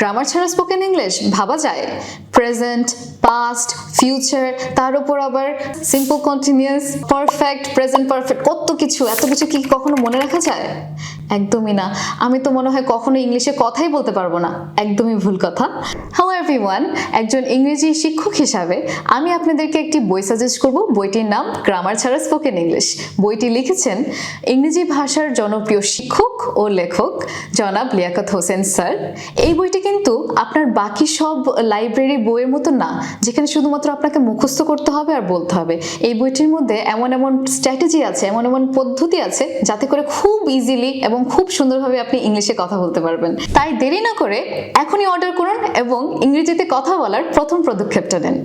Grammar ছাড়া spoken English ভাবা যায়। প্রেজেন্ট পাস্ট ফিউচার তার উপর আবার simple continuous perfect present perfect কত কিছু, এত কিছু কি কখনো মনে রাখা যায়? একদমই না। আমি তো মনে হয় কখনো ইংলিশে কথাই বলতে পারব না। একদমই ভুল কথা। হ্যালো এভরিওয়ান একজন ইংরেজি শিক্ষক হিসাবে আমি আপনাদেরকে একটি বই সাজেস্ট করব। বইটির নাম গ্রামার ছাড়া স্পোকেন ইংলিশ বইটি লিখেছেন ইংরেজি ভাষার জনপ্রিয় শিক্ষক ও লেখক জনাব লিয়াকত হোসেন স্যার। এই বইটি কিন্তু আপনার বাকি সব লাইব্রেরি বইয়ের মতো না, যেখানে শুধুমাত্র আপনাকে মুখস্থ করতে হবে আর বলতে হবে। এই বইটির মধ্যে এমন এমন স্ট্র্যাটেজি আছে, এমন এমন পদ্ধতি আছে, যাতে করে খুব ইজিলি এবং খুব সুন্দরভাবে আপনি ইংলিশে কথা বলতে পারবেন। তাই দেরি না করে এখনই অর্ডার করুন এবং ইংরেজিতে কথা বলার প্রথম পদক্ষেপটা নেন।